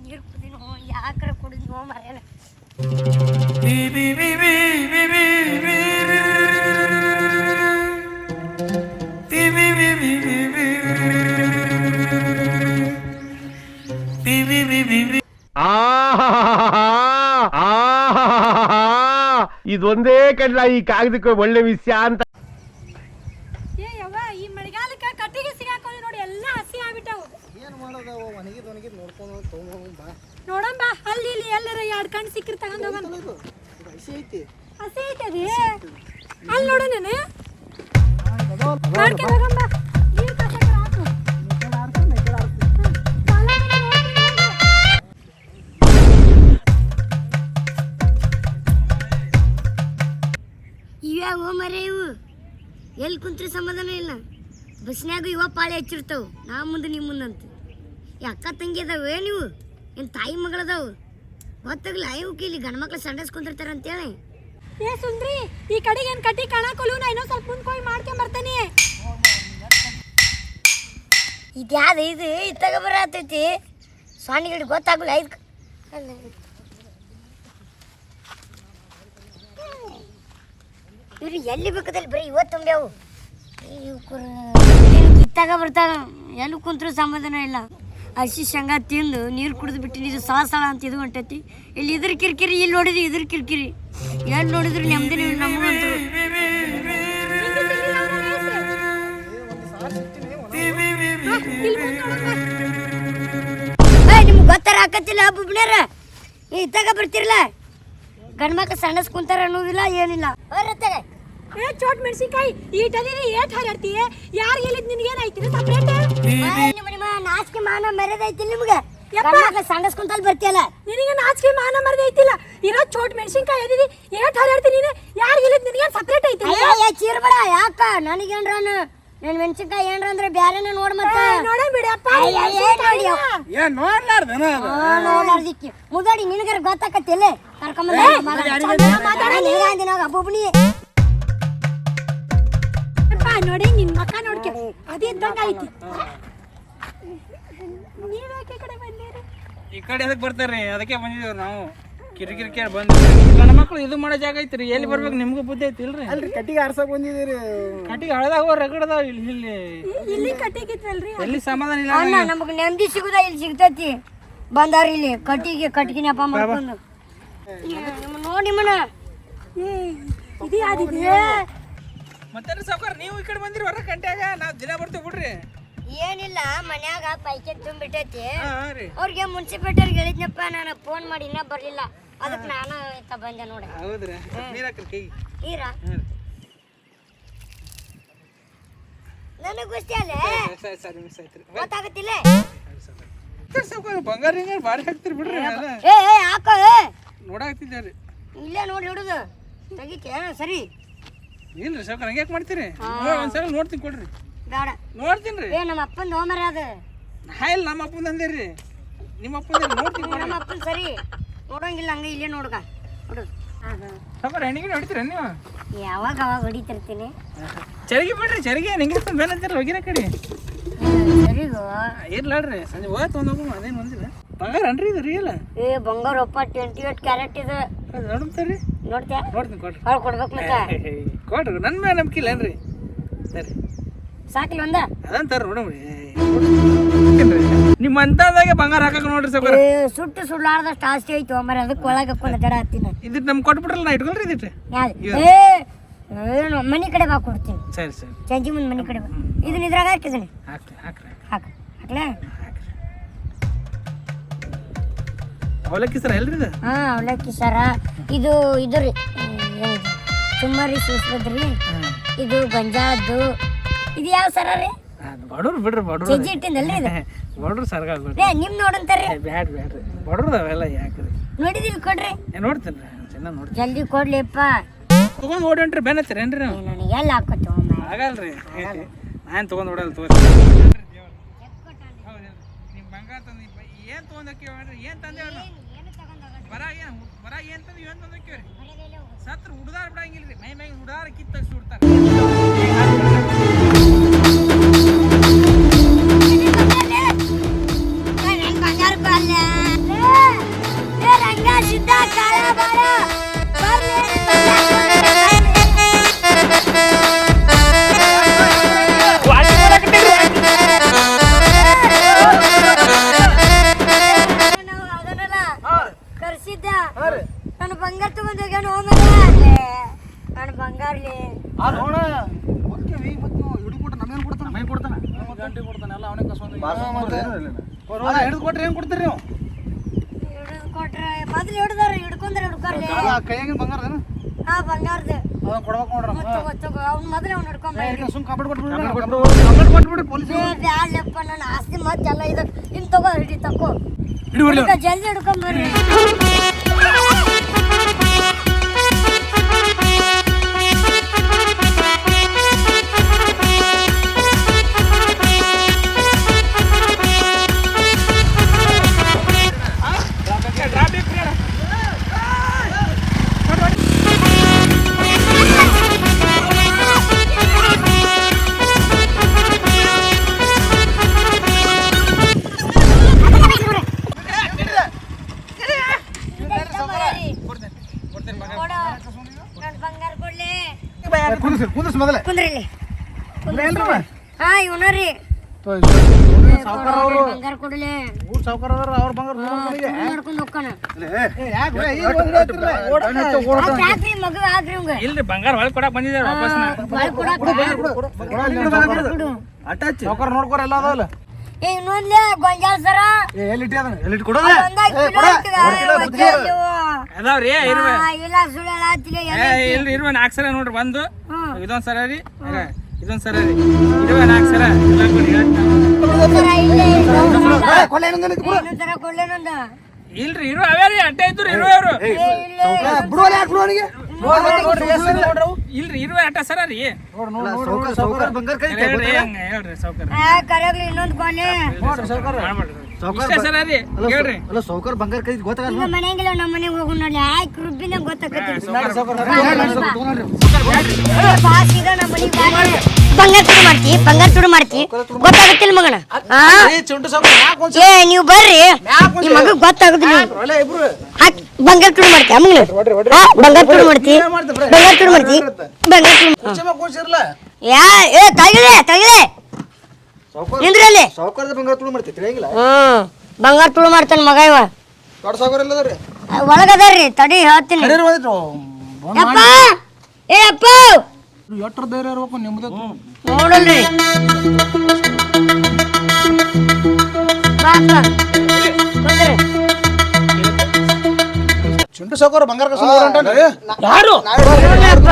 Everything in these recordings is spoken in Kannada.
ನೀರು ಕುಡಿನೋ ಯಾಕರ ಆಹಾ ಮರೆಯಲ್ಲ ಇದೊಂದೇ ಕಡ್ಲ ಈ ಕಾಗದಕ್ಕೆ ಒಳ್ಳೆ ವಿಷಯ ಅಂತ ಏ ಯವ್ವ ಈ ಮಳೆಗಾಲಕ್ಕೆ ಕಟ್ಟಿಗೆ ಸಿಗಾಕೊಂಡು ನೋಡಿ ಎಲ್ಲ ಹಸಿ ಆಗ್ಬಿಟ್ಟವು ಏನು ಮಾಡೋದವ ಒಣಗಿದ್ ಒಣಗಿದ್ ನೋಡ್ಕೊಂಡು ತೊಗೊಂಡು ಬಾ. ನೋಡಂಬ ಅಲ್ಲಿ ಇಲ್ಲಿ ಎಲ್ಲರ ಎರಡು ಕಣ್ಣು ಸಿಕ್ಕಿ ತಗೊಂಡ್ ಹೋಗೋಣ. ಹಸಿ ಐತಿ. ಅಲ್ಲಿ ನೋಡು ನಾನು. ಮಾಡ್ಕೊಂಡು. ಇವ್ಯಾವ ಮರೆ ಇವು? ಎಲ್ಲಿ ಕುಂತ್ರೆ ಸಮಾಧಾನ ಇಲ್ಲ? ಬಸ್ನಾಗ ಇವ ಪಾಳೆ ಹಚ್ಚಿರ್ತಾವ. ನಾ ಮುಂದೆ ನಿಮ್ಮ ಮುಂದಂತ ಅಕ್ಕ ತಂಗಿ ಇದಾವೆ ನೀವು ನಿಮ್ಮ ತಾಯಿ ಮಗಳದಾವು? ಗೊತ್ತಾಗಲ್ಲ ಇವಕ್ಕೆ ಇಲ್ಲಿ ಗಂಡ ಮಕ್ಳು ಸಂಡಸ್ ಅಂತ ಅಂತೇಳಿ. ಏ ಸುಂದ್ರಿ ಈ ಕಡೆಗೆ ಏನು ಕಟ್ಟಿ ಕಾಣಕೊಲು ನಾ ಇನ್ನೊಂದ್ ಸ್ವಲ್ಪ ಮುಂದೆ ಮಾಡ್ಕೊಂಡ್ ಬರ್ತಾನೆ. ಇದ್ಯಾದ ಇದು? ಇತ್ತಾಗ ಬರತೈತಿ ಸ್ವಾಮಿ ಗಿಡ ಗೊತ್ತಾಗಲ್ಲ ಐದು ಇವ್ರು ಎಲ್ಲಿ ಬೇಕದಲ್ಲಿ ಬರೀ ಇವತ್ತು ತುಂಬ್ಯಾವು? ಇತ್ತಾಗ ಬರ್ತಾರ ಎಲ್ಲಿ ಕುಂತ್ರು ಸಮಾಧಾನ ಇಲ್ಲ. ಹಸಿ ಶೇಂಗಾ ತಿಂದು ನೀರು ಕುಡಿದು ಬಿಟ್ಟಿನಿ ಇದು ಸಾಸಳ ಸಳ ಅಂತ ಇದು ಹೊಂಟೈತಿ. ಇಲ್ಲಿ ಇದ್ರ ಕಿರಿಕಿರಿ ಇಲ್ಲಿ ನೋಡಿದ್ರಿ ಇದ್ರ ಕಿರಿಕಿರಿ. ಎಲ್ಲಿ ನೋಡಿದ್ರು ನೆಮ್ಮದಿ ನಮಗಂತರು ನಿಮ್ಗೆ ಗೊತ್ತಾರ ಹಾಕತ್ತಿಲ್ಲ ಬುಬ್ಣ್ಯಾರ? ಈ ಇತ್ತಾಗ ಬರ್ತಿರಲ್ಲ ಗಂಡ್ಮಕ್ಳು ಸಣ್ಣಸ್ ಕುಂತಾರ ಅನ್ನೋದಿಲ್ಲ ಏನಿಲ್ಲ. ಹೊರತ್ತಾಗ ಏ ಚೋಟ್ ಮೆಣಸಿನ್ಕಾಯಿ ಈಟದಿರಿ ಏಟ್ ಹಾರಾಡ್ತೀಯ? ಯಾರು ಹೇಳಿದ್ ನಿನ್ಗೆ ಏನಾಯ್ತಿರಿ ಸಪ್ರೇಟ್? ನಾಚಿಕೆ ಮಾನ ಮರ್ಯಾದೈತಿ ನಿಮ್ಗೆ ಕುಂತಲ್ಲಿ ಬರ್ತಿಯಲ್ಲ? ನಿನಗೆ ನಾಚಿಕೆ ಮಾನ ಮರದೆ ಐತಿಲ್ಲ ಇರೋ ಚೋಟ್ ಮೆಣಸಿನ್ಕಾಯಿ ಎದಿದಿ ಏಟ್ ಹಾರಾಡ್ತೀನಿ ನೀನು? ಯಾರು ಇಲ್ಲ ನಿನಗೆ ಸಪ್ರೇಟ್ ಐತಿ ಅಯ್ಯ ಚೀರ್ಬೇಡ ಯಾಕ? ನನಗೇನ್ರನು? ನನ್ ಮೆಣಸಿನ್ಕಾಯಿ ಏನ್ರ ಅಂದ್ರೆ ಬ್ಯಾರೆನ ನೋಡ್ ಮತ್ತೆ. ನೋಡ ಬಿಡಪ್ಪ ಅಯ್ಯ, ಏನ್ ನೋಡಿ ಅವ್? ಏನ್? ನೋಡ್ಲಾರ್ದನ ನೋಡ್ಲಾರ್ದಿಕ್ಕಿ. ಮುದಡಿ ನಿನಗರ ಗೊತ್ತಾಕತ್ತಿಲ್ಲ ಕರ್ಕೊಂಬಂದ ಬುಬ್ಣಿ ಅಪ್ಪ ನೋಡಿ ನಿನ್ ಮಕ್ಕ ನೋಡ್ಕೆ. ಅದೇ ಇದ್ದಂಗ ಐತಿ ಕಡೆ ಬಂದಿರಿ? ಈ ಕಡೆ ಎದಕ್ ಬರ್ತಾರ್ರಿ? ಅದಕ್ಕೆ ಬಂದಿದ್ದೇವ್ರಿ ನಾವು. ಕಿರಿಕಿರಿ ಕೇಳಿ ಬಂದು ಗಂಡ ಮಕ್ಳು ಇದು ಮಾಡೋ ಜಾಗ ಐತ್ರಿ. ಎಲ್ಲಿ ಬರ್ಬೇಕು ನಿಮ್ಗೂ ಬುದ್ಧಿ ಐತಿಲ್ರಿ ಅಲ್ರಿ ಕಟ್ಟಿಗೆ ಆರ್ಸಕ್ ಬಂದಿದ್ದೀರಿ. ಕಟ್ಟಿಗೆ ಹಳದಾಗ ರಗಡದಾವ ಇಲ್ಲಿ ಇಲ್ಲಿ. ಇಲ್ಲಿ ಕಟ್ಟಿಗಿತ್ತಲ್ರಿ ಎಲ್ಲಿ ಸಮಾಧಾನ ಇಲ್ಲ ಅಣ್ಣ ನಮಗ್ ನೆಮ್ಮದಿ ಸಿಗುದ? ಇಲ್ಲಿ ಸಿಗ್ತೈತಿ. ಬಂದಾರ ಇಲ್ಲಿ. ಕಟ್ಟಿಗೆ ಕಟ್ಟಿಗೆ ಮಾಡ್ಕೊಂಡು ನಿಮ್ಮ ನೋಡಿ ಮನ ಏ ಇದು ಯಾವ್ದಿದೆ ಮತ್ತೆ ಸೌಕರ್ ನೀವು ಈ ಕಡೆ ಬಂದಿರಿ ಹೊರ ಗಂಟೆಗ ನಾವು ದಿನ ಬರ್ತೀವಿ ಬಿಡ್ರಿ. ಏನಿಲ್ಲ ಮನ್ಯಾಗ ಪೈಕೆ ತುಂಬಿಟ್ಟೈತಿ. ಅವ್ರಿಗೆ ಮುನ್ಸಿಪಾಲ್ಟಿಯವ್ರಿಗೆ ಹೇಳಿದ್ನಪ್ಪ ನಾನು ಫೋನ್ ಮಾಡಿ ಇನ್ನ ಬರ್ಲಿಲ್ಲ. ಅದಕ್ಕೆ ನಾನು ಇತ್ತ ಬಂದೆ ನೋಡಿ. ಹೌದ್ರಿ. ನೀರ ನೀರ? ನನಗೆ ಗೊತ್ತೇ ಅಲ್ಲ? ಸರಿ ಮಿಸ್ ಗೊತ್ತಾಗತ್ತಿಲ್ಲ? ಬಂಗಾರ ಹಿಂಗಾರ ಭಾರಿ ಹಾಕ್ತಿರಿ ಬಿಡ್ರಿ ಏ ಹಾಕ ಏ. ರೀ. ಇಲ್ಲೇ ನೋಡಿ ಹಿಡುದು ತೆಗಿತೆ ಸರಿ. ಇಲ್ರಿ ಸಾವ್ಕಾರ ಯಾಕೆ ಮಾಡ್ತೀರಿ? ಒಂದ್ಸಲ ನೋಡ್ತೀನಿ ಕೊಡ್ರಿ. ಬೇಡ ನೋಡ್ತೀನಿ ರೀ. ಏ ನಮ್ಮ ಅಪ್ಪನ ಹೋಮರ ಅದು. ನಾ ಇಲ್ಲ ನಮ್ಮ ಅಪ್ಪನ ಅಂದಿರಿ. ನಿಮ್ಮ ಅಪ್ಪನ ನೋಡ್ತೀನಿ ನಮ್ಮ ಅಪ್ಪನ ಸರಿ. ನೋಡಂಗಿಲ್ಲ ಹಂಗ ಇಲ್ಲೇ ನೋಡ್ಗ. ನೋಡು. ಸಾವ್ಕಾರ ಹೆಣ್ಣಿಗೆ ಹೊಡಿತೀರ ನೀವು? ಯಾವಾಗ ಅವಾಗ ಹೊಡಿತಿರ್ತೀನಿ. ಚರಿಗೆ ಬಿಡ್ರಿ ಚರಿಗೆ. ನಿಂಗೆ ಬೇರೆ ಅಂತೀರ ಹೋಗಿರ ಕಡೆ. ಸರಿಗೋ ಇರ್ಲಾಡ್ರಿ ಸಂಜೆ ಹೋಗ ತೊಗೊಂಡ್ ಹೋಗು ಅದೇನು ಒಂದಿಲ್ಲ. ಬಂಗಾರ ಅನ್ರಿ ಇದು ರಿಯಲ್ ಏ ಬಂಗಾರ ಒಪ್ಪ ಟ್ವೆಂಟಿ ಏಟ್ ಕ್ಯಾರೆಟ್ ಇದು ನೋಡ್ತೀರಿ ನೋಡ್ತ್ಯಾ? ನೋಡ್ತೀನಿ ಕೊಡ್ರಿ. ಕೊಡ್ಬೇಕು ಮತ್ತೆ. ಕೊಡ್ರಿ ನನ್ನ ಮೇಲೆ ನಂಬಿಕೆ ಇಲ್ಲ ಏನ್ರಿ? ಸರಿ. ಸಾಕಿಲ್ಲ ಒಂದ? ಅದಂತಾರ ನೋಡಮ್ರಿ ನಿಮ್ಮ ಅಂತದಾಗೆ ಬಂಗಾರ ಹಾಕಕ್ ನೋಡ್ರಿ ಸಾವ್ಕಾರ. ಏ ಸುಟ್ಟು ಸುಳ್ಳಾರ್ದಷ್ಟು ಆಸ್ತಿ ಐತಿ ಒಮ್ಮರೆ ಅದಕ್ಕೆ ಒಳಗೆ ಹಾಕೊಂಡು ಜಡ ಹತ್ತಿನ. ಇದು ನಮ್ಗೆ ಕೊಟ್ಬಿಟ್ರಲ್ಲ ನಾ ಇಟ್ಕೊಳ್ರಿ ಇದಿಟ್ಟು ಯಾವ್ದು? ಏ ಏನು ಮನೆ ಕಡೆ ಬಾ ಕೊಡ್ತೀನಿ. ಸರಿ ಸರಿ. ಚಂಚಿ ಮುಂದೆ ಮನೆ ಕಡೆ ಬಾ. ಇದನ್ನ ಇದ್ರಾಗ ಹಾಕಿದ್ದೀನಿ ಹಾಕ್ರಿ ಹಾಕ್ರಿ. ಹಾಕ. ಹಾಕ್ಲಾ? ಹಾಕ್ರಿ. ಅವಲಕ್ಕಿ ಸರ್ ಎಲ್ರಿ ಇದು? ಹಾ ಅವಲಕ್ಕಿ ಸರ. ಇದು ಇದು ರೀ ಇದು ಇದು ಯಾವ ಸರ ರೀ? ಬಡವ್ರು ಬಿಡ್ರಿ ಬಡವ್ರು. ಸಜ್ಜಿ ಬಡ್ರು ಇದು? ಬಡವ್ರು ಸರ್ಗಾಗ್ಬಿಡ್ರಿ ಏ ನಿಮ್ ನೋಡಂತಾರ್ರಿ ಬ್ಯಾಡ್ ಬ್ಯಾಡ್ರಿ ಬಡವ್ರು ಅವೆಲ್ಲ ಯಾಕ್ರಿ ನೋಡಿದೀವಿ ಕೊಡ್ರಿ. ಏ ನೋಡ್ತೀನಿ ರೀ ಚೆನ್ನಾಗಿ ನೋಡ್ತೀನಿ. ಜಲ್ದಿ ಕೊಡ್ಲಿಪ್ಪ ತೊಗೊಂಡು ಓಡಂಟ್ರಿ ಬೆನ್ ಹತ್ತೀರೇನ್ರಿ ನಾವು? ನನಗೆ ಎಲ್ಲ ಹಾಕೋತ ಆಗಲ್ರಿ. ನಾನು ತೊಗೊಂಡು ಓಡಲ್ಲ ತೋರಿ ನಿಮ್ಮ ಬಂಗಾರ ತಂದು ಏನು ತೊಗೊಂಡೋಕ್ಕಿವ ಏನು ತಂದೇವ್ರಿ ಬರ ಏನು ಬರ ಏನು ತಂದು ಏನು ತಂದೋಕ್ಕಿವ್ರಿ ಸತ್ರ ಹುಡ್ದಾರ ಬಿಡಂಗಿಲ್ರಿ. ಮೈ ಮೈ ಹುಡ್ದಾರ ಕಿತ್ತ ಸುಡ್ತಾರೆ ಜಲ್ದಿ ಹಿಡ್ಕೊಂಬರ್ರಿ ಕುಂದ್ರಿಸ್ ಮೊದಲೇ. ಕುಂದ್ರಿ ಇಲ್ಲಿ. ಹಾ ಇವನರಿ ಬಂಗಾರ ಕೊಡ್ಲಿ. ಊರ್ ಸಾವ್ಕಾರ ಅದಾರ ಅವ್ರ ಬಂಗಾರ ನಡ್ಕೊಂಡು ಹೋಗ್ತಾನ ಯಾಕ್ರಿ ಮಗ ಆಗ್ರಿ ಇವಂಗ ಇಲ್ರಿ ಬಂಗಾರ ಹೊಳ್ ಕೊಡಕ್ ಬಂದಿದ್ದಾರೆ ವಾಪಸ್ ಅಟ್ಯಾಚ್ ಸಾವ್ಕಾರ ನೋಡ್ಕೊರ ಎಲ್ಲ ಅದಾವಲ್ಲ. ಏ ಇನ್ನೊಂದ್ಲೆ ಗೊಂಜಾಳ ಸರ. ಏ ಎಲ್ಲಿ ಇಟ್ಟಿ ಅದನ್ನ? ಎಲ್ಲಿ ಇಟ್ಟು ಕೊಡೋದ ಅದಾವ್ರಿ? ಇರ್ವೆ. ಆ, ಇಲ್ಲ ಸುಳ್ಳ ಇಲ್ರಿ ಇರ್ವೆ ನಾಲ್ಕು ಸಲ ನೋಡ್ರಿ ಬಂದು. ಇದೊಂದ್ ಸರ ರೀ ಇದೊಂದ್ ಸರ ರೀ. ಇರುವೆ ನಾಲ್ಕು ಸಲ. ಎಲ್ಲ ಕೊಡಿ. ಇಲ್ರಿ ಇರು ಅವೇ ರೀ ಅಡ್ಡ ಇದ್ರು ಇರುವೆ ಅವರು. ಇಲ್ರಿ ಇರುವ ಅಟ್ಟ ಸರ ರೀ. ಹೇಳ್ರಿ ಕರೆಗ್ಲಿ ಇನ್ನೊಂದ್ ಕೊನೆ. ಮಾಡ್ಬೇಡ್ರಿ. ಇಷ್ಟೇ ಸರ ರೀ ಹೇಳ್ರಿ. ಅಲ್ಲ ಸೌಕರ್ ಬಂಗಾರ ಕೈ ಗೊತ್ತಾಗಲ್ಲ ಮನೆಗಿಲ್ಲ ನಮ್ಮ ಮನೆಗೆ ಹೋಗೋಣ ನೋಡಿ ಆಯ್ತು ರುಬ್ಬಿನ ಗೊತ್ತಾಗತ್ತೆ. ಬಂಗಾರ ತುಡು ಮಾಡ್ತಿ ಬಂಗಾರ ತುಡು ಮಾಡ್ತಿ. ಗೊತ್ತಾಗತ್ತಿಲ್ಲ ಮಗನ? ಏ ನೀವು ಬರ್ರಿ. ಈ ಮಗ ಗೊತ್ತಾಗುದಿಲ್ಲ ಬಂಗಾರ ತುಡು ಮಾಡ್ತಿ ಅಮ್ಮಗಳು ಹಾ ಬಂಗಾರ ತುಡು ಮಾಡ್ತಿ. ಬಂಗಾರ ತುಡು ಮಾಡ್ತಿ. ಬಂಗಾರ ತುಡು ಯಾ ಏ ತಗಿದೆ ತಗಿದೆ ನಿಂದ್ರಲ್ಲಿ ಸಾವ್ಕಾರದ ಬಂಗಾರ ತುಳು ಮಾಡ್ತಿ ತಿಳಿಯಂಗಿಲ್ಲ ಹ್ಮ್ ಬಂಗಾರ ತುಳು ಮಾಡ್ತಾನ ಮಗ ಇವ ದೊಡ್ಡ ಸಾವ್ಕಾರ ಎಲ್ಲ ಅದಾವ್ರಿ ಒಳಗದಾರ್ರಿ ತಡಿ ಹೇಳ್ತೀನಿ ಕರೀರಿ ಬಂದಿತ್ತು ಯಪ್ಪ ಏ ಅಪ್ಪ ಎಟ್ರ ಧೈರ್ಯ ಇರ್ಬೇಕು ನಿಮ್ದು ನೋಡಲ್ರಿ ಬಾ ಅಪ್ಪ ಬಂದ್ರಿ ಚುಂಟು ಸಾವ್ಕಾರ ಬಂಗಾರ ಕಸ ಯಾರು ಅಪ್ಪ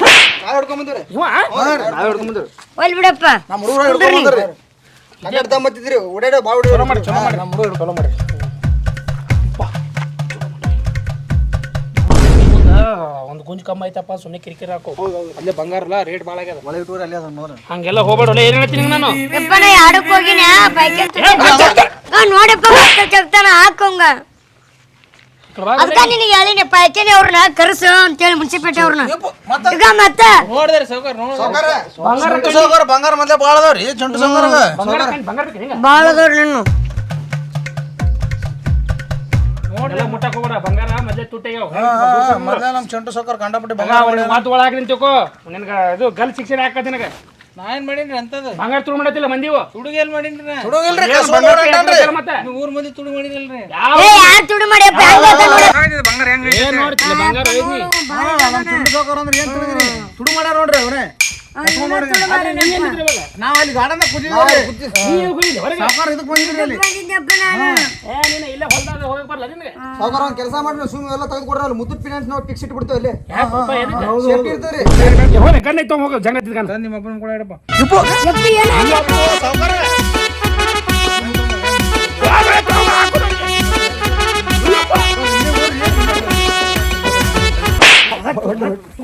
ನಾವ್ ಹಿಡ್ಕೊಂಡ್ ಬಂದಿವ್ರಿ. ನಾವ್ ಹಿಡ್ಕೊಂಡ್ ಬಂದಿವ್ರಿ. ಒಲ್ ಬಿಡಪ್ಪ. ನಮ್ಮ ಹುಡುಗರು ಹಿಡ್ಕೊಂಡ್ ಬಂದ್ರಿ ಕನ್ನಡ ಮತ್ತಿದ್ರಿ ಓಡಾಡ ಬಾ ಹೊಡಿ ನಮ್ಮ ಹುಡುಗರು ಚಲೋ ಮಾಡಿ. ಒಂದು ಗುಂಜ್ ಕಮ್ಮ ಐತಪ್ಪ ಸುಮ್ಮನೆ ಕಿರಿಕಿರಿ ಹಾಕು. ಅಲ್ಲೇ ಬಂಗಾರ ಇಲ್ಲ ರೇಟ್ ಭಾಳ ಆಗ್ಯದ. ಇಟ್ಟು ಅಲ್ಲೇ ಅದನ್ನ ನೋಡ್ರಿ ಹಂಗೆಲ್ಲ ಹೋಗ್ಬೇಡ ಏನ್ ಹೇಳ್ತೀನಿ ನಾನು? ಯಪ್ಪ ನಾ ಹೋಗಿನ ಬೈಕ್ ನೋಡಪ್ಪ ಚೆಕ್ತಾನ ಹಾಕೋಂಗ ಅದಕ್ಕ ನಿನಗೆ ಹೇಳಿನಿ ಪೈಕೇನಿ ಅವ್ರನ್ನ ಕರ್ಸು ಅಂತೇಳಿ ಮುನ್ಸಿಪೇಟೆ ಅವ್ರನ್ನ ಈಗ ಮತ್ತೆ ಸಾವ್ಕಾರ ಬಂಗಾರ ಮೊದ್ಲೇ ಭಾಳ ಅದಾವ್ರಿ ಚುಂಟು ಸಾವ್ಕಾರ ಬಂಗಾರ ಬೇಕು ಹಿಂಗ ಬಾಳ ಅದಾವ್ರಿ ನಿನ್ನು ನೋಡ್ರಿ ಮದ್ಲೆ ನಮ್ಮ ಚಂಟು ಸಾವ್ಕಾರ ಕಂಡಪಟ್ಟಿ ಬಂಗಾರ ಮಾತು ಒಳಗೆ ನಿಂತುಕೋ ನಿನಗ ಇದು ಗಲ್ ಶಿಕ್ಷಣ ಹಾಕತ್ ನಿನಗ. ನಾ ಏನ್ ಮಾಡೀನಿ ಅಂತದ. ಬಂಗಾರ ತುಳು ಮಾಡತ್ತಿಲ್ಲ ಮಂದಿವು ತುಡುಗ ಎಲ್ ಮಾಡೀನಿ ಹುಡುಗಿಲ್ರಿ ಕಸ ಹೊಂಟಾನ್ರಿ ಮತ್ತೆ? ಊರ್ ಮಂದಿ ತುಡು ಮಾಡಿದಿಲ್ರಿ ಏ ಯಾರ್ ತುಡು ಮಾಡ್ಯಪ್ಪ ಹಂಗ ಅದ ನೋಡು. ಬಂಗಾರ ಹೆಂಗ ನೋಡ್ತಿಲ್ಲ ಬಂಗಾರ ನಮ್ಮ ಚುಂಟು ಸಾವ್ಕಾರ ಅಂದ್ರೆ ಏನ್ ತಿಳಿದ್ರಿ? ತುಡು ಮಾಡ್ಯಾರ ನೋಡ್ರಿ ಅವ್ರೆ. ನಾವ್ ಅಲ್ಲಿ ಗಾರ್ಡನ್ ಸಾವ್ಕಾರ. ಇಲ್ಲೇ ಒಂದ್ ಕೆಲಸ ಮಾಡ್ರಿ ಸುಮ್ಮನೆ ಎಲ್ಲ ತೆಗೆದು ಕೊಡ್ರಿ ಅಲ್ಲಿ ಮುತ್ತೂಟ್ ಫಿನಾನ್ಸ್ ನಾವು ಫಿಕ್ಸ್ ಇಟ್ಟು ಬಿಡ್ತೇವೆ ಸೇಫ್ಟಿ ಹೋಗು ಗಣ್ಣ ನಿಮ್ಮ ಅಪ್ಪನ ಕೂಡ ಇಡಪ್ಪ? ಸಾವ್ಕಾರ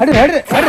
ಹಡ್ರಿ ಹಡ್ರಿ ಹಡ್ರಿ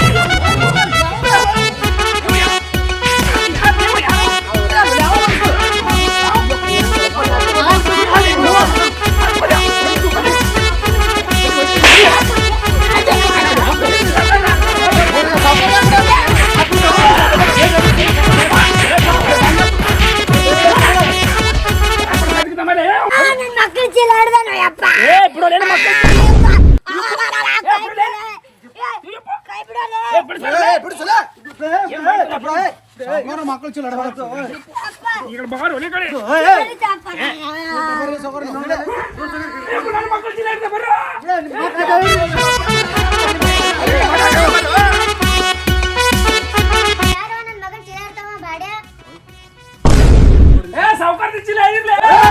ಮಕ್ಕಳು ಚಲೋ ಸಾವುಕಾರ ಚಿಲ್ಲ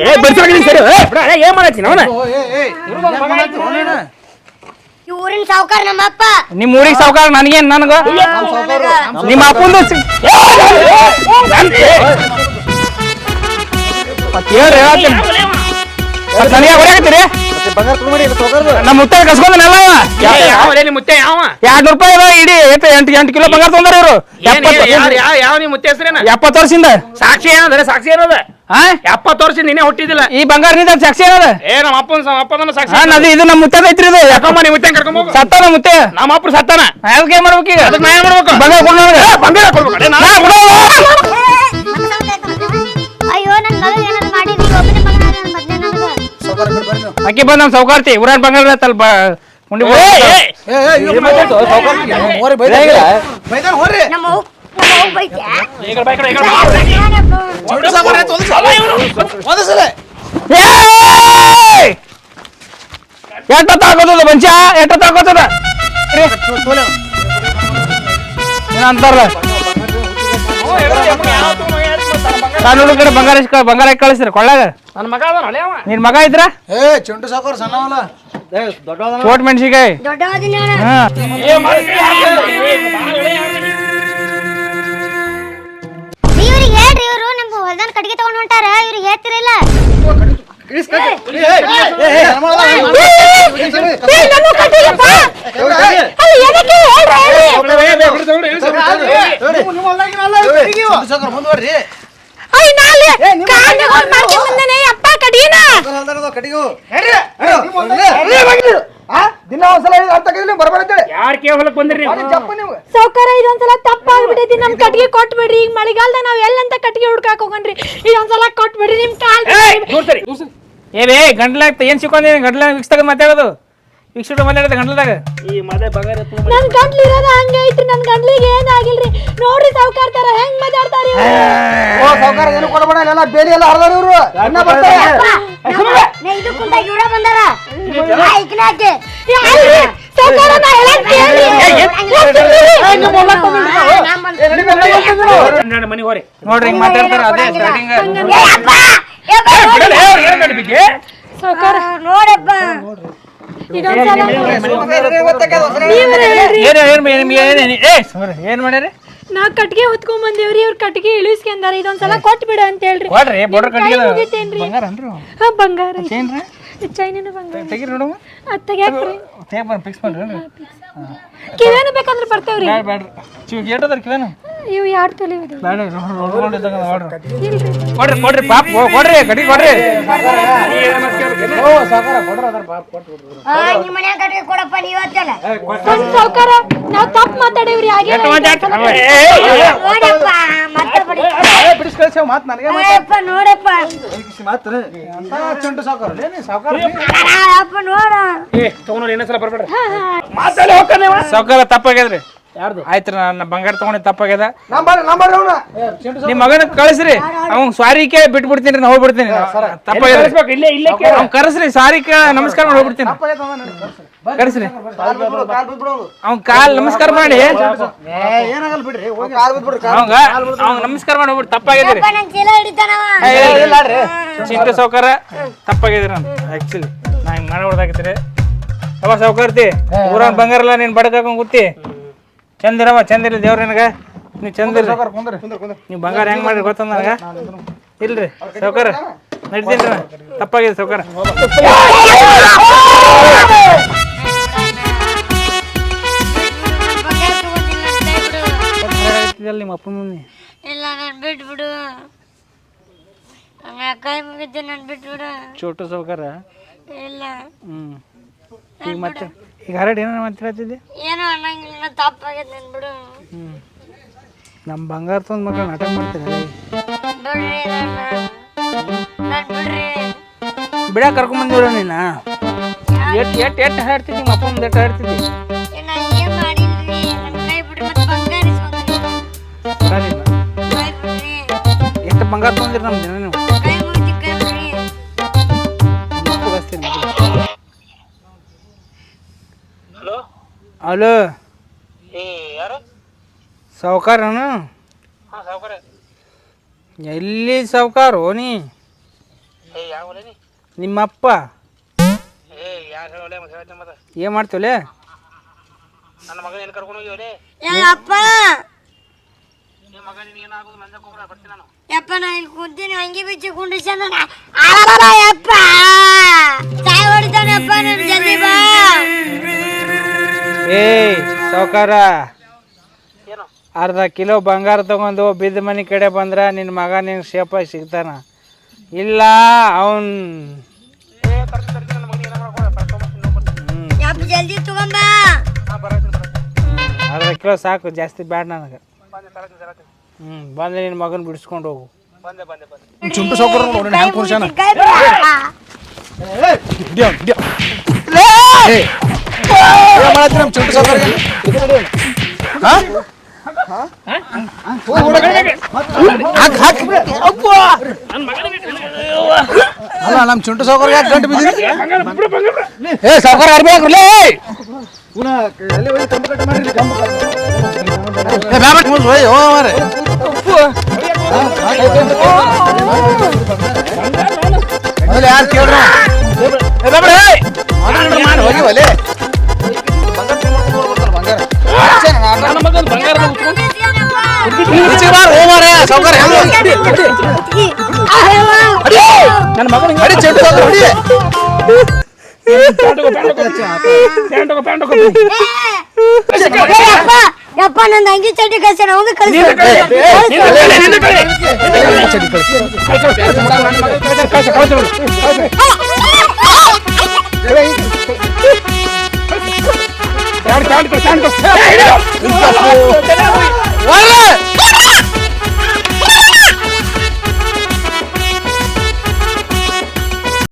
ಏ ಬಿಡ್ಸೋಗಿ ಸರಿ? ಏ ಬಿಡ. ಏ, ಏನ್ ಮಾಡತ್ತೀನಿ ಅವನ ಊರಿನ ಸಾವುಕಾರ ನಮ್ಮಪ್ಪ ನಿಮ್ ಊರಿಗೆ ಸಾವುಕಾರ ನನಗೇನ್ ನನಗ? ನಿಮ್ಮ ಅಪ್ಪಂದು ನನಗೆ ನಮ್ಮ ಮುತ್ತೆ ಕಸ್ಕೊಂಡನಲ್ಲ ಮುತ್ತೆ ಯಾವ ಎರಡ್ ರೂಪಾಯಿ ಅದ ಇಡೀ. ಎಂಟು ಎಂಟು ಎಂಟು ಕಿಲೋ ಬಂಗಾರ ತೊಂದ್ರೆ ಇವರು. ಯಾವ ಯಾವ ನಿಮ್ ಮುತ್ತೆ ಹೆಸರೇನ? ಎಪ್ಪತ್ತು ವರ್ಷದಿಂದ. ಸಾಕ್ಷಿ ಏನಂದ್ರೆ ಸಾಕ್ಷಿ ಏನದ? ಹಾ ಎಪ್ಪತ್ತು ವರ್ಷ ನೀನೇ ಹುಟ್ಟಿದಿಲ್ಲ ಈ ಬಂಗಾರ ನಿಂದ ಸಾಕ್ಷಿ ಏನದ ಏ ನಮ್ಮ ಅಪ್ಪನ ನಮ್ಮ ಅಪ್ಪನ ಸಾಕ್ಷಿ ಹಾ ನದಿ ಇದು ನಮ್ಮ ಮುತ್ತೆ ಐತ್ರಿ ಇದು ಯಾಕಮ್ಮ ನೀವು ಮುತ್ತೆ ಕರ್ಕೊಂಡ್ ಹೋಗು ಸತ್ತಾನ ಮುತ್ತೆ ನಮ್ಮ ಅಪ್ಪರು ಸತ್ತಾನ ಅದಕ್ಕೆ ಏನ್ ಮಾಡ್ಬೇಕು ಈಗ ಅದಕ್ಕೆ ನಾ ಏನ್ ಮಾಡ್ಬೇಕು ಬಂಗಾರ ಕೊಡು. ಬಂಗಾರ ಕೊಡ್ಬೇಕು ನಾ ಕೊಡಲ್ಲ. ಅಯ್ಯೋ ನನ್ನ ಮಗ ಏನಾದ್ರು ಮಾಡಿದ್ರಿ ಒಬ್ಬನೇ ಮಗನ ನನ್ನ ಮೊದ್ಲೇ ನನಗ ಸಾವುಕಾರ ಬಿಡು ಬರ್ರಿ ನೀವು ಅಕ್ಕಿ ಬಂದ್ ನಮ್ ಸೌಕಾರ್ತಿ ಊರಾನ್ ಬಂಗಾರ ತಲ್ಪ ಉಂಡಿ ಏ, ಏ, ಏ ಇವ್ರು ಮಾತಾಡ್ತು ಸಾವುಕಾರ ಹೋರಿ ಬೈದಾರ ಬೈದಾರ ಹೋರಿ ನಮ್ಮ ಅವ್ವ ನಮ್ಮ ಅವ್ವ ಬೈತೆ ಈ ಕಡೆ ಬಾ, ಈ ಕಡೆ, ಈ ಕಡೆ ಬಾ. ಚೌಟ್ರಿ ಸಾವುಕಾರ ಆಯ್ತು ಒಂದು ಸಲ ಒಂದು ಸಲ ಎಷ್ಟ ತಾಕೋತದ ಬಂಚ ಎಷ್ಟ ತಾಕೋತದ ಏನಂತಾರ ಕಾನೂನು ಕಡೆ ಬಂಗಾರ ಬಂಗಾರ ಕಳಿಸ್ರಿ ಕೊಳ್ಳಾಗ ನನ್ನ ಮಗ ನಿನ್ ಮಗ ಇದ್ರ ಏ ಚುಂಟು ಸಾಕೋರ್ ಸಣ್ಣವಲ್ಲ ಚೋಟ್ ಮೆಣಸಿಕಾಯಿ ದೊಡ್ಡ ಆದಿನ ಹಾ ಇವ್ರಿಗೆ ಹೊಲ್ದಾನ ಕಟ್ಟಿಗೆ ತಗೊಂಡ್ ಹೊಂಟಾರ ಇವ್ರಿಗೆ ಹೇಳ್ತಿರಲ್ಲ ಮುಂದುವರ್ರಿ ದಿನ ಒಂದ್ಸಲ ಅರ್ಥ ಬರ್ಬಾರ್ದೇಳಿ ಯಾರ್ ಕೇ ಹೊಲಕ್ ಬಂದಿರಿ ನೀವು? ಜಪ್ಪ ನೀವು ಸೌಕರ ಇದೊಂದ್ಸಲ ತಪ್ಪಾಗ್ಬಿಟ್ಟೈತಿ ನಮ್ ಕಟ್ಗೆ ಕೊಟ್ಬಿಡ್ರಿ. ಈಗ ಮಳೆಗಾಲದಾಗ ನಾವ್ ಎಲ್ಲಂತ ಕಟ್ಟಿಗೆ ಹುಡ್ಕಾಕ್ ಹೋಗನ್ರಿ ಇದೊಂದ್ಸಲ ಕೊಟ್ಬಿಡ್ರಿ ನಿಮ್ ಕಾಲ್ ಏ ಬೇ ಏನ್ ಸಿಕ್ಕೊಂಡಿ ಗಂಡ್ಲಾಗ ವಿಕ್ಸ್ ಮಾತಾಡೋದು? ವಿಕ್ಸ್ ಮನೆ ಗಂಟ್ಲದಾಗ ಈ ಮದೆ ಬಗಾರ ನನ್ ಗಂಟ್ಲು ಇರೋದ ಹಂಗೆ ಐತ್ರಿ ನನ್ ಗಂಟ್ಲಿಗೆ ಏನಾಗಿಲ್ರಿ ನೋಡ್ರಿ ಸಾವುಕಾರ ತರ ಹೆಂಗ್ ಮಾತಾಡ್ತಾರ ಓ ಸಾವುಕಾರ ಏನು ಕೊಡಬೇಡ ಎಲ್ಲ ಬೇಲಿ ಎಲ್ಲ ಹರಿದಾರ ಇವ್ರು ಅಣ್ಣ ಬರ್ತಾರೆ ಇದು ಕುಂತ ಇವ್ರ ಬಂದಾರ ಐಕ್ನಾಕೆ ಸಾವ್ಕಾರ ನಾ ಹೇಳಕ್ ಕೇಳ್ರಿ. ಮನೆ ಹೋರಿ ನೋಡ್ರಿ ಹಿಂಗ್ ಮಾತಾಡ್ತಾರ ಅದೇ ಸ್ಟಾರ್ಟಿಂಗ್ ಸಾವ್ಕಾರ ನೋಡಪ್ಪ ಏನ್ ಏನು ಏನ್ ಏನ್ ಏನ್ ಏ ಸುಮ್ರೆ, ಏನ್ ಮಾಡ್ಯಾರಿ? ನಾವ್ ಕಟ್ಗೆ ಹೊತ್ಕೊಂಡ್ ಬಂದೇವ್ರಿ ಇವ್ರ ಕಟ್ಗೆ ಇಳಿಸ್ಕೊಂಡಾರ ಇದೊಂದ್ಸಲ ಕೊಟ್ಬಿಡ ಅಂತ ಹೇಳ್ರಿ. ಕೊಡ್ರಿ ಬೋರ್ಡರ್ ಕಟ್ಟಿಗೆ ಬಂಗಾರ ಹಾ ಬಂಗಾರ. ಚೈನ್ ಚೈನಿನ ಬಂಗಾರ. ತೆಗಿರಿ ನೋಡುವ ಅದ್ ತೆಗ್ಯಾಕ್ರಿ ತೇಗ್ ಬಂದು ಫಿಕ್ಸ್ ಮಾಡ್ರಿ ಕಿವೇನು ಬೇಕಂದ್ರೆ ಬರ್ತೇವ್ರಿ ಬ್ಯಾಡ ಬ್ಯಾಡ್ರಿ ಚಿವ್ ಗೇಟ್ ಅದ್ರ ಕಿವೇನು ಇವು ಯಾರ್ ತೊಲೆ ಇದು ಬ್ಯಾಡ ರೋಡ್ ರೋಡ್ ಇದ್ದಂಗ ನೋಡ್ರಿ ಇಲ್ರಿ ಕೊಡ್ರಿ ಕೊಡ್ರಿ ಪಾಪ್ ಕೊಡ್ರಿ ಕಡಿ ಕೊಡ್ರಿ ನಿಮ್ಮ ಮನ್ಯಾಗ ಕಟ್ಟಿಗೆ ಕೊಡಪ್ಪ ನೀವ್ ಹಚ್ಚಲ್ಲ ಒಂದ್ ಸಾವ್ಕಾರ ನಾವ್ ತಪ್ಪ ಮಾತಾಡೇವ್ರಿ ಹಾಗೆ ನೋಡಪ್ಪ ಮತ್ತೆ ಬಡಿ ಬಿಡಿಸ್ ಮಾತು ನನಗೆ ನೋಡಪ್ಪ ಏನಿ ಸಾವುಕಾರ ಅಪ್ಪ ನೋಡ ಏ ತಗೊಂಡ್ರಿ ಇನ್ನೊಂದ್ಸಲ ಬರ್ಬೇಡ್ರಿ. ಸೌಕರ್ಯ ತಪ್ಪಾಗ್ಯದ್ರಿ. ಯಾರ್ದು? ಆಯ್ತು ನನ್ನ ಬಂಗಾರ ತಗೊಂಡಿ ತಪ್ಪಾಗ್ಯದ. ನಂಬರ್ ನಂಬರ್ ಅವನ. ಚುಂಟು ನಿಮ್ ಮಗನ ಕಳಿಸ್ರಿ. ಅವ್ನ್ ಸಾರಿ ಕೇಳಿ ಬಿಟ್ಬಿಡ್ತೀನಿ ನಾ ಹೋಗ್ಬಿಡ್ತೀನಿ. ತಪ್ಪಾಗ್ಯದ್ರಿ ಇಲ್ಲೇ ಇಲ್ಲೇ ಅವ್ನ್ ಕರೆಸ್ರಿ ಸಾರಿ ಕೇಳ ನಮಸ್ಕಾರ ಮಾಡಿ ಹೋಗ್ಬಿಡ್ತೀನಿ. ಕರೆಸ್ರಿ. ಅವ್ನ್ ಕಾಲ್ ನಮಸ್ಕಾರ ಮಾಡಿ. ಏನಾಗಲ್ಲ ಬಿಡ್ರಿ ಅವಂಗ ಅವ್ನ್ ನಮಸ್ಕಾರ ಮಾಡಿ ಹೋಗ್ಬಿಟ್ಟು ತಪ್ಪಾಗ್ಯದ್ರಿ ಚಿಂತೆ ಚಿಂಟು ಸೌಕರ್ಯ ತಪ್ಪಾಗಿದ್ರಿ ನಾನು ಆಕ್ಚುಲಿ ನಾ ಹಿಂಗ್ ಮಾಡ್ಬಿಡ್ದಾಗಿತ್ರಿ ಅವ ಸೌಕರ್ತಿ ಊರಾಗ ಬಂಗಾರಲ್ಲ ನೀನ್ ಬಡಕಾಕೊಂಡ್ ಕೂತಿ? ಚಂದಿರವ ಚಂದಿರ ದೇವ್ರ ನಿನಗ? ನೀವ್ ಚಂದಿರಿ. ನೀವು ಕುಂದ್ರಿ. ಕುಂದ್ರಿ ನೀವ್ ಬಂಗಾರ ಹೆಂಗ್ ಮಾಡ್ರಿ ಗೊತ್ತ ನನಗ? ಇಲ್ರಿ ಸೌಕರ್ ನಡ್ತೀನಿ ತಪ್ಪಾಗಿದೆ ಸೌಕರ್ ನಿಮ್ಮ ಅಪ್ಪನ ಮುಂದೆ ಇಲ್ಲ ನಾನು ಬಿಟ್ಬಿಡು. ಕೈ ಮುಗಿದ್ದೆ ನಾನು ಬಿಟ್ಬಿಡು. ಚೋಟು ಸೌಕರ ಇಲ್ಲ. ಹ್ಞೂ ಈಗ ಮತ್ತೆ? ಈಗ ಹರಡಿ ಏನೋ ಮಾತಾಡ್ತಿದ್ದೆ ಏನೋ ಅನ್ನಂಗಿಲ್ಲ ತಪ್ಪಾಗೈತೆ ನನ್ ಬಿಡು. ಹ್ಞೂ ನಮ್ಮ ಬಂಗಾರ ತಂದು ಮಗ ನಾಟಕ ಮಾಡ್ತಾರೆ ಬಿಡ್ರಿ ನಾನು ಬಿಡ್ರಿ. ಬಿಡ ಕರ್ಕೊಂಬಂದಿವ್ರ ನೀನು? ಎಟ್ ಎಟ್ ಎಟ್ ಹಾಡ್ತಿದ್ದಿ? ನಿಮ್ಮ ಅಪ್ಪ ಮುಂದೆ ಎಟ್ ಹಾಡ್ತಿದ್ದಿ? ಏ, ನಾ ಏನ್ ಮಾಡಿಲ್ರಿ ನನ್ನ ಕೈ ಬಿಡ್ರಿ ಮತ್ತೆ ಬಂಗಾರ ಇಸ್ಕೊಂಡ್ರಿ ಬರಲಿಲ್ಲ ಕೈ ಬಿಡ್ರಿ. ಎಷ್ಟು ಬಂಗಾರ ತೊಗೊಂದಿರಿ ನಮ್ಮ ದಿನ ನೀವು? ಕೈ ಹಲೋ. ಏ ಯಾರು? ಸಾವುಕಾರನು? ಹಾಂ ಸಾವುಕಾರ. ಎಲ್ಲಿ ಸಾವುಕಾರು ನೀ? ಏ ಯಾವ ಹೊಲೆ ನೀ ನಿಮ್ಮಪ್ಪ. ಏ ಯಾರು ಹೇಳೋಲೆ? ಮತ್ತೆ ಹೇಳ್ತೀನಿ ಮತ್ತೆ. ಏನು ಮಾಡ್ತೀವಲೆ? ನನ್ನ ಮಗನ ಏನು ಕರ್ಕೊಂಡು ಅಪ್ಪ. ನಿಮ್ಮ ಏನಾಗೋದು ಬರ್ತೀನಿ ನಾನು. ಯಪ್ಪ ನಾ ಇಲ್ಲಿ ಕುಂತೀನಿ ಹಂಗೆ ಬಿಚ್ಚಿ ಯಪ್ಪ. ಸಾಯ್ ಹೊಡಿತಾನಪ್ಪ ಸಾವುಕಾರ. ಏನು? ಅರ್ಧ ಕಿಲೋ ಬಂಗಾರ ತಗೊಂಡು ಬಿದ್ದ ಮನೆ ಕಡೆ ಬಂದ್ರೆ ನಿನ್ನ ಮಗ ನಿನ್ನ ಶೇಪಾಗಿ ಸಿಗ್ತಾನ. ಇಲ್ಲ ಅವನ್ ಅರ್ಧ ಕಿಲೋ ಸಾಕು ಜಾಸ್ತಿ ಬೇಡ ನನಗೆ. ಹ್ಞೂ ಬಂದು ನಿನ್ನ ಮಗನ ಬಿಡಿಸ್ಕೊಂಡು ಹೋಗು. ಚುಂಟು ಸೌಕರ್ಯ ನೋಡಿ ಹ್ಯಾಂಗ್ ಅಲ್ಲ ನಮ್ಮ ಚುಂಟು ಸೌಕರ್ಯ ಯಾಕೆ ಗಂಟು ಬಿದ್ದೀರಿ ಏ ಸೌಕರ್ಯ ಹಾಕ್ರಲೇ ಏ ಬ್ಯಾಡ ಮುಸ್ ಹೋಯ್ ಹೋ ಮಾರೆ ಮೊದಲು ಯಾರು ಕೇಳ್ರ? ಮಾಡಿ ಹೋಗಿ ಒಲೆ. ನನ್ನ ಮಗನ ಬಂಗಾರ ಈಚೆ ಬಾರ ಹೋ ಮಾರೆ ಸೌಕರ್ ಹೆಂಗ್? ನನ್ನ ಮಗನ ಅಡಿ ಚೆಂಡು ಹೊಡಿ ಪ್ಯಾಂಟ್ ಪ್ಯಾಂಟ್ ತಗೋ ಯಪ್ಪ ಯಪ್ಪ ನಂದು ಅಂಗಿ ಚಡ್ಡಿ ಕಳ್ಸ್ಯಾನ ಅವನು ಕಳ್ಸಿ ಪ್ಯಾಂಟ್ ಪ್ಯಾಂಟ್ ಪ್ಯಾಂಟ್